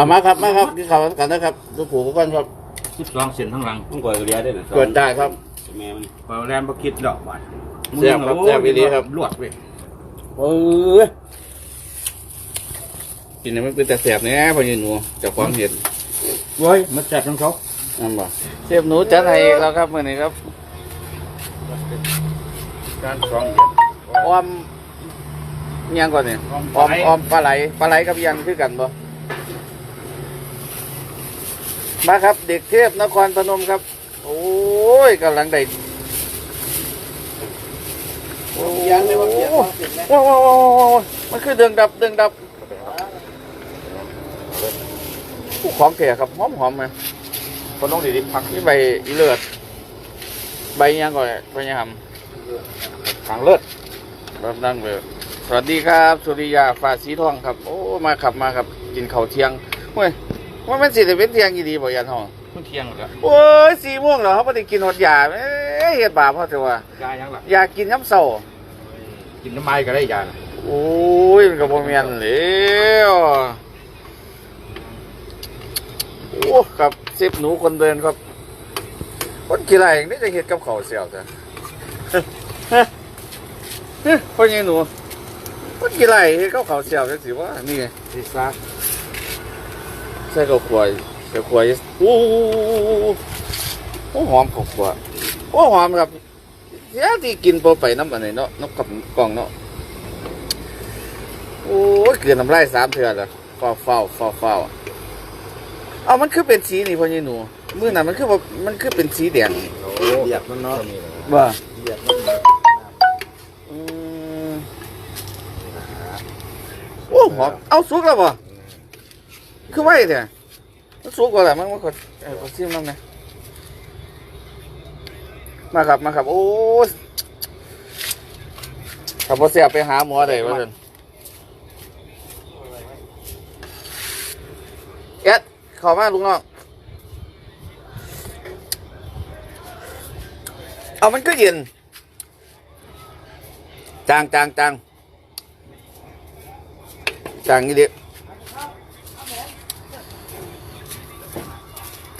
เอามาครับมาครับกินข้าวกันนะครับดูผูกกันครับสิบสองเส้นทั้งหลังมันก่อยกระเดียได้หรือกดได้ครับแม่มันพอแรมบ่คิดดอกบาดแซ่บครับแซ่บอีหลีครับลวดเว้ยเออกินนี่มันเป็นแต่แสบเนี่ยพอยืนหนูเจากความเห็นเว้ยมันแซ่บทั้งเขานั่นบ่เชฟหนูจัดให้อีกแล้วครับมื้อนี้ครับการสองเดือนออมอิหยังก่อนนี่ออมออมปลาไหลออมปลาไหลปลาไหลกับยันคือกันบ่ มาครับ เด็กเทพนครพนมครับ โอ้ยกำลังได้โอ้ยยังไม่ว่าเปียกว่าเปียนะว้าวว้าวว้าวว้าวมันคือเดืองดับเดืองดับผู้ของแก่ครับหอมหอมไหมคนต้องดีๆพักนี่ใบอีเลือดใบยังก่อนใบยังหทางเลิศำแบบนั่งเลยสวัสดีครับ สุริยาฟาสีทองครับ โอ้มาขับมาครับ กินข้าวเที่ยงเฮ้ย ว่ามันสิได้เป็นเที่ยงกี่ดีบ่ยันห้องเพิ่งเที่ยงแล้วโอ้ยสี่โมงเหรอเขาไม่ได้กินหดยาเอ้ยเฮ็ดบาปเขาเถอะว่ายายังล่ะอยากกินย้ำเศร้ากินน้ำไม้ก็ได้ยาน่ะโอ้ยมันก็บ่แม่นแล้วโอ้ครับเซฟหนูคนเดินครับ คนกี่ไรอย่างนี้จะเฮ็ดกับข้าวเสียวจ้ะฮะฮะฮะคนยังหนูคนกี่ไรเฮ็ดกับข้าวเสียวจังสิว่านี่ไงที่ซัก ใส่ข้าวคั่วข้าวคั่วโอ้โหหอมข้าวคั่วโอ้หอมครับเสียที่กินพอไปน้ำอันไหนเนาะน้ำกับกล่องเนาะโอ้เกลือน้ำลายสามเถื่อนละเฝ้าเฝ้าเฝ้าเฝ้าเอามันคือเป็นสีนี่พ่อยี่หนูมือน่ะมันคือว่ามันคือเป็นสีแดงเหยียบมันเนาะว่าเหยียบมันโอ้หอมเอาสุกแล้วบ่ คือไว้เถอะมันสุกกว่าแหละมันมันก็เออขอซิมน้ำหนะมาครับมาครับโอ้ยถ้าบ่เสียไปหาหมอได้ว่าซั่นเอ็ดข้ามาลุงน้องเอามันก็เย็นจางจางจางจางนี่ดิ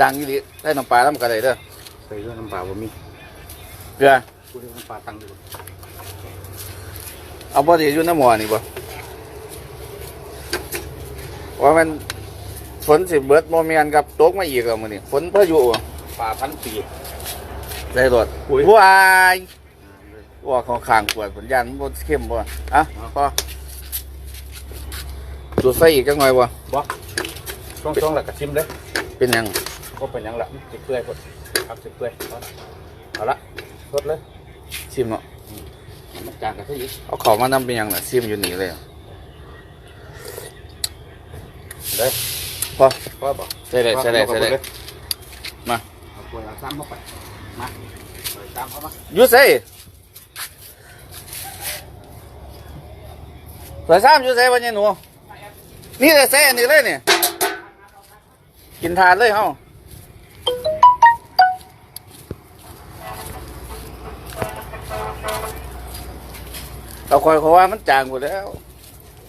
จางนี่ดิได้น้ำปลาแล้วมันก็ได้เด้อใส่ด้วยน้ำปลาบ่มีเกลือกูเรียกน้ำปลาตังดูเอาบ่ดีอยู่น้ำหมอนี่บ่ว่ามันฝนสิเบิดโมเมนกับตกมาอีกแล้วมื้อนี้ฝนพายุบ่ปลาพันปีได้รถอุ้ยผู้อายว่าเขาข้างขวดผลยานบ่เข้มบ่อะพอดูดใส่อีกจังหน่อยบ่บ่ช่วงๆแล้วก็ชิมเลยเป็นหยัง ก็เป็นหยังละสิเปื่อยพดครับสิเปื่อยเอาละเอาละสดเลยชิมเนาะมันจางกันซะอีกเอาเขามานำเป็นหยังน่ะชิมอยู่นี่เลยเลยพอพอบ่ใส่ได้ใส่ได้ใส่ได้มาเอากล้วยเอาซ้ำเข้าไปมาเอาซ้ำเข้ามาอยู่ใส่ใส่ซ้ำอยู่ใส่วันนี้หนูนี่เลยใส่อันนี้เลยเนี่ยกินทานเลยเฮา เราคอยเขาว่ามันจางหมดแล้ว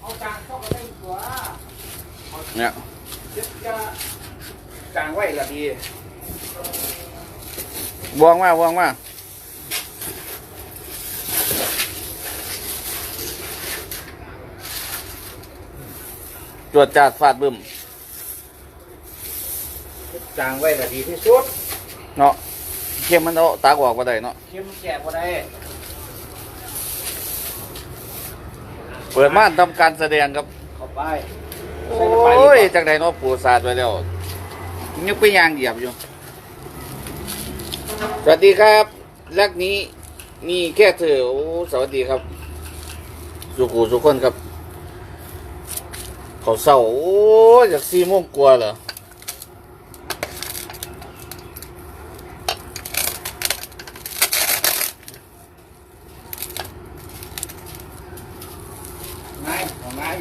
เอาจางเข้าไปได้ตัวเนี่ยจะจางไว้ละดีบวงมาบวงมาตรวจจัดฟาดบึ้มจางไว้ละดีที่สุด เนาะเข้มมันเอาตากออกมาได้เนาะเข้มแก่พอได้ เปิดม่านทำการแสดงครับ เข้าไปโอ้ยจังใดเนาะปูศาสตร์ไปแล้วยังไปยางเหยียบอยู่ สวัสดีครับรักนี้นี่แค่เธอโอ้สวัสดีครับ สุขูสุขคนครับ เขาเศร้าโอ้ยจากสี่โมงกลัวาเหรอ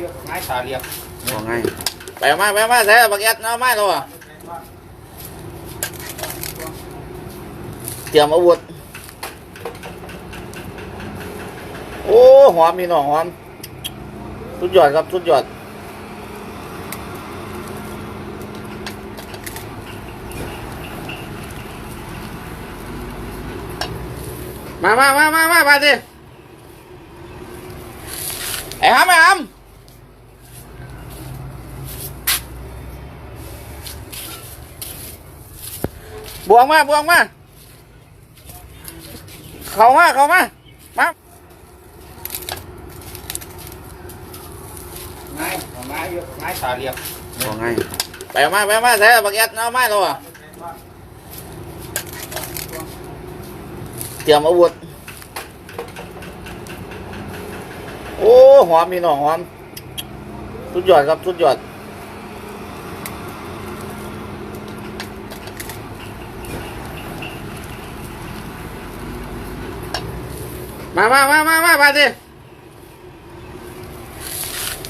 อยู่ไม้สาเรียบของไงไปมาไปมาใส่บักแอดน้ะไม่เราอเตรียมอาวุธโอ้หอมมีหน่องหอมสุดยอดครับสุดยอดมามามามามามาดิไอ้ฮัมไอ้ฮัม บวงมาบวงมาเข้ามาเข้ามามาไม้ไม้อยู่ไม้ตาเรียบบอกไงไปเอามาไปเอามาใส่บักแอดเอามาแล้วอะเตรียมอาวุธโอ้หอมมีหน่องหอมสุดยอดครับสุดยอด มามามามามามาดิ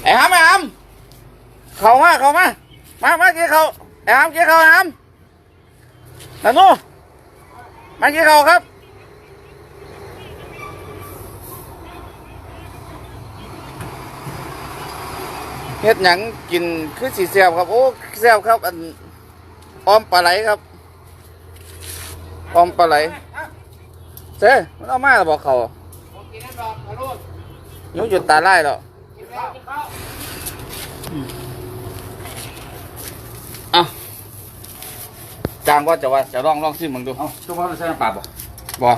ไอ้หำไอ้หำเข้ามาเข้ามา มามากี่เขาไอ้หามกี่เขาไอ้หามนันนูมากี่เขาครับเฮ็ดหยังกินคือสีแซ่บครับ โอ้แซ่บครับ อันออมปลาไหลครับออมปลาไหลเซ่มันเอามาแล้วบอกเขา ยุหยุดตาไล่แล้วกินข้าวกินข้าวอะจางว่าจะว่าจะลองลองซิมึงดูเอาทุกคนใส่น้ำปลาบ่บอ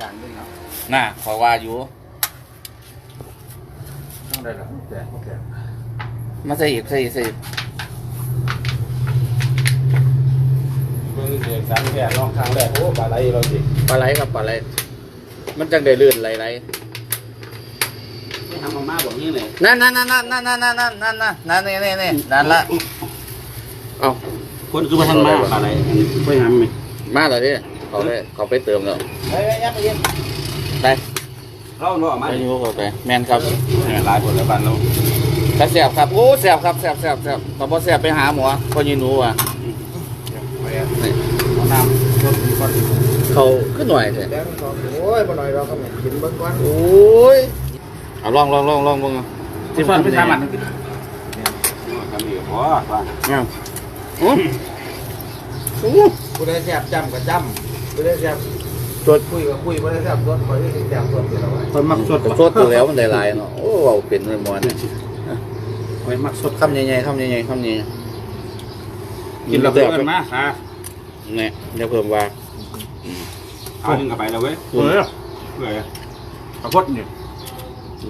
จานด้วยเนาะน่าขอว่าอยู่ต้องได้หรอแก่โอเคมาใส่อีกใส่อีกใส่อีก เพิ่งเด็กสามแก่ลองครั้งแรกโอ้ปลาไหลเราสิปลาไหลครับปลาไหลมันจังได้ลื่นไหลไหลนี่ทำมาม่าบอกนี่เลยนั่นนั่นนั่นนั่นนั่นนั่นนั่นนั่นนั่นนั่นนี่นี่นี่นั่นละเอาคนคือมาทำมาอะไรอันนี้ไปทำไหมมาแล้วดิเขาไปเขาไปเติมแล้วเฮ้ยยัดไปยินไปเราเนาะมาไปอยู่เขาไปแมนครับหลายคนแล้วบ้านเรากระแสบครับโอ้แสบครับแสบแสบแสบพอพอแสบไปหาหมอพอยีหนูอะ นี่เอาน้ำรถก่อนเขาขึ้นหน่อยเถอะแล้วก็โอ้ยบ่หน่อยเราก็ไม่กินเบิ้งก่อนโอ้ยเอาลองลองลองลองมึงที่ฟันไปทำมันทำอีกพอว่าเนี่ยอู้อู้กูได้แซ่บจำกับจำกูได้แซ่บสดคุยกับคุยกูได้แซ่บสดคอยได้แซ่บสดอยู่แล้วคนมักสดสดตัวแล้วมันได้หลายเนาะโอ้เอาเป็นเลยหมอนเนี่ยคนมักสดคำใหญ่ๆคำใหญ่ๆคำใหญ่กินเราเพิ่มมาค่ะ เนี่ยเดี๋ยวเพิ่มว่าเอาหนึ่งกับไปแล้วเว้ยเออเพื่อข้าวโพดเนี่ย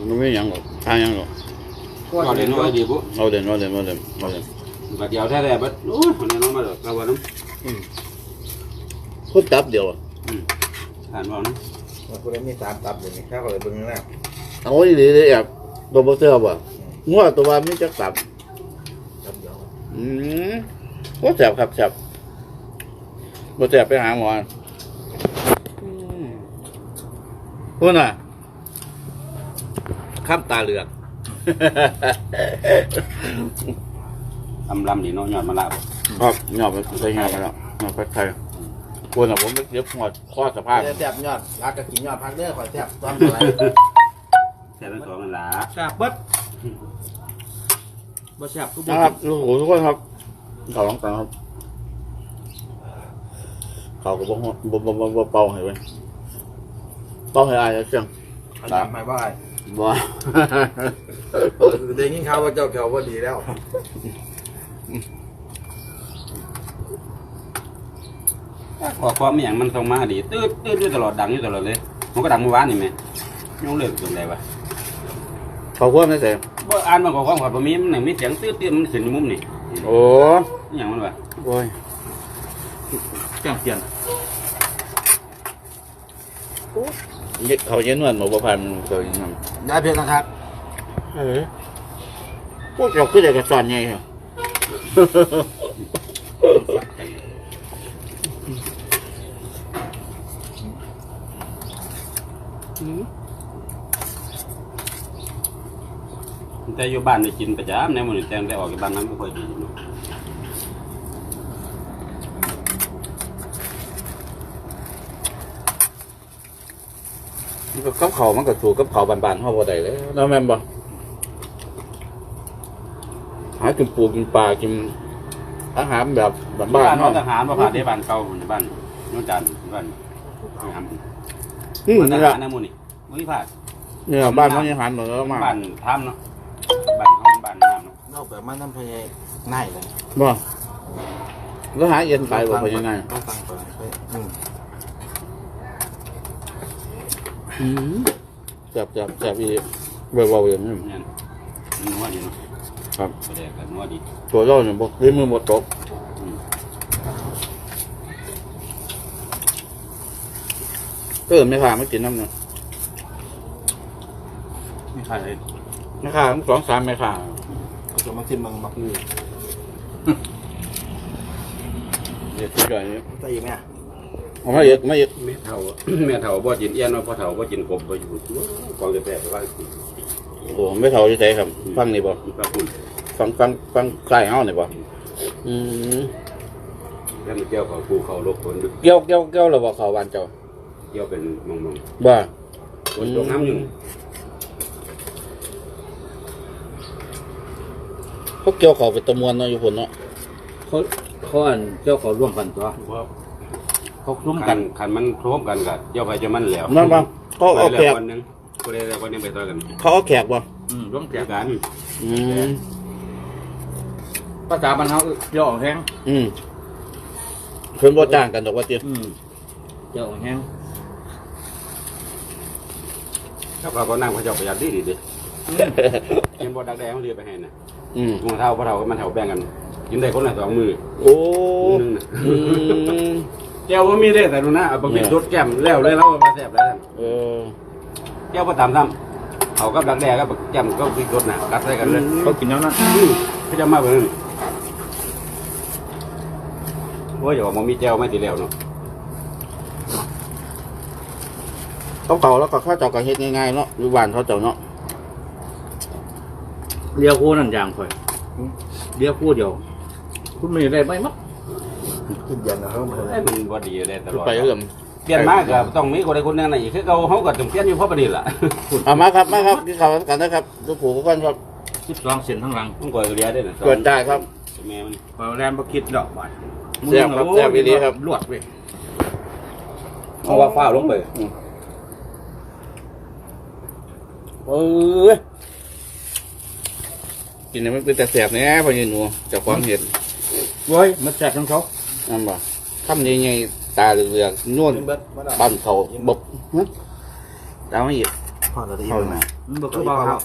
มันไม่หยังหรอกทางหยังหรอกก็เรียนน้อยดีปุ๊เอาเด่นเอาเด่นเอาเด่นเอาเด่นบัดเดียวแท้ๆบัดโอ้ยคนนี้น้องมาเลยเราวันนั้นพูดจับเดียวอะอ่านว่านั้นกูได้มีสามตับอยู่นี่แค่ก็เลยเบิ้งแล้วเอาไว้ดีเลยแอบตัวบอเซอร์บ่งัวตัวว่าไม่จักตับตับเดียวอืมก็แสบครับแสบ บ่แสบไปหาหมออืมพูดน่ะข้ามตาเหลือกลำลำดีน้องยอดมาละครับหยอบไปใส่หยอบไปแล้วหยอบไปไทยควรอะผมไม่เย็บหัวข้อสะพานแซ่บยอดรักกับกินยอดพักเด้อคอยแซ่บตอนอะไรแค่ทั้งสองกันละแซ่บเบิดบ่แซ่บกูบ่นะครับโอ้โหทุกคนครับเขาลองกันครับ เขาก็บอกบ่บ่บ่บ่เป่าให้เว้ยเป่าให้อายแล้วเสียงตามไปบ่ายบ่ได้ยินข่าวว่าเจ้าแก้วบ่ดีแล้ว ขอความอย่างมันส่งมาดีตืดตืดอยู่ตลอดดังอยู่ตลอดเลย มันก็ดังเมื่อวานนี่แม่ยังเลิกตรงไหนวะเขาควรไม่เสียบ่อ่านมาขอความขอบ่มีมันหนึ่งมีเสียงตืดตืดมันขึ้นอยู่มุมนี่โอ้อหย่างมันวะโอ้ย เสียงเสียงเย็ดเขาเย็นนวลหมูประพันธ์เกิดยังไงได้เพียงนะครับเออพวกเราคือเด็กกระสอนไงเหรอแต่อยู่บ้านได้กินประจำในมื้อนี้แต่งแต่ออกจากบ้านนั้นบ่ค่อยดีเนาะ มัน ก็กับเขามันก็ถูกกับเขาบานๆเขาบ่ได้เลยแล้วแม่นบ่หากินปูกินปลากินอาหารแบบแบบบ้าบ้านนเขาเนาะทหารมาผ่านที่บ้านเก่าบ้านน้องจันบ้านทำอืมบ้านทนี่หาละรนะมูนี่มุ้ยผ่านเนี่ยบ้านเขายังหันเหมือนกันมากบ้านทำเนาะบ้านห้องบ้านน้ำเนาะนอกแบบมันน้ำพยายง่ายเลยบ่แล้วหาเย็นไปบ่เป็นยังไงต้องฟังก่อนเฮ้ยอืม อืมแซ่บแซ่บแซ่บอีเบาๆอย่างนี้เนี่ยนัวดีเนาะครับแสดงกันนัวดีตัวเราเนี่ยบ่ด้วยมือบ่ตกอืมเออไม่ขาไม่กินน้ำเนาะไม่ขาดเลยไม่ขาทั้งสองสามไม่ขาก็จะมาชิมมังมักมือเดี๋ยวสุดยอดนี้ใส่อีกไหมอะ เอามาเยอะมาเยอะแม่เฒ่า แม่เฒ่าบ่กินเอี้ยนเนาะพ่อเฒ่าบ่กินกบบ่อยู่กองจะแปลไปว่าโอ้ไม่เท่าที่ไหนครับ ฟังนี่บ่ปลาปุ่นฟังฟังฟังใกล้เฮานี่บ่อืมแล้วมันเกี่ยวกับภูเขาโลกฝนเกี่ยวเกี่ยวเกี่ยวแล้วบ่เข้าบ้านเจ้าเกี่ยวเป็นมองบ่ๆฝนตกน้ำอยู่เขาเกี่ยวเข้าไปตะมวนเนาะอยู่พุ่นเนาะเขาเขาอันเจ้าเขาร่วมกันตัวว่า เขาคลุ้มกักันนคันมันโทบกันก็เกี่ยวไปจนมันแล้วนั่นบ่เขาเอาไปแขแล้วกวันหนึงก็ได้แล้ววันนี้ไปต่อกันเขาเอาแขกบ่อืมร่วมเกี่แก่ยวกันอืมภาษาบ้านเขาเจ้าแห้งอืมเพิ่นบ่จ้างกันดอกว่าติอืมเจ้าแห้งแล้วก็นั่งพระเจ้าประหยัดดีดีดิเห็นบ่ดักแดงเขาเรียกไปให้น่ะอืมมึงเท่าพ่อเท่ามันเท่าแบ่งกันกินได้คนละสองมือโอ้มือนึงน่ะอืม แก้วว่ามีได้แต่ดูนะเอาไปกินรสแก้มแล้วเลยเรามาแซ่บแล้วเออแก้วก็ตามทำเขากับดักแดงกับแก้มก็พริกรสน่ะกัดใส่กันเลยเขากินแล้วนั้นเขาจะมาเบิ่งโอ้ยอย่าบอกมันมีแก้วไม่ตีแล้วเนาะเขาเก่าแล้วก็เข้าเจ้าก็เฮ็ดง่ายๆเนาะอยู่บ้านเขาเจ้าเนาะเรียวคู่นั่นอย่างค่อยเรียวคู่เดียว คุณมีอะไรไหมมั้ง ขึ้นยันนะครับไอ้มันบ่ดีเลยตลอดไปเรื่องเปลี่ยนมากก็ต้องมีคนใดคนหนึงน่ะอีกคือเขาเขาก็ต้องเปลี่ยนอยู่เพราะประเด็นล่ะ เอามาครับมาครับกินข้าวกันนะครับดูผูกกันครับสิบสองเซนทั้งหลังต้องก่อยเรียได้น่ะเกิดได้ครับ แม่มันพอแรมพอคิดดอกบาทแซ่บครับแซ่บอีหลีครับ ลวดเว้ยเอาว่าฟ้าลงไปเออกินนี่มันเป็นแต่แสบแน่พอยืนหนูเจากความเห็น เว้ยมันแจกทั้งเขา นั่นบ่ทำยังไงตาเหลือกๆนวลปั้นเขาบกฮะดาวไม่หยิบพอเราได้เข้ายินมามันบอกคือเบาครับ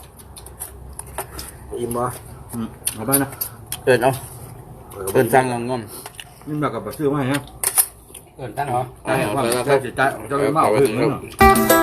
อิ่มบ่อืมเอาไปนะเอินเอาเอินสร้างเงินงอมนี่แบบกับซื้อมาให้ฮะเอิ้นท่านเหรอแต่ว่าเจ้าจิตใจเจ้าเลยมาเอาขึ้นนั่นน่ะ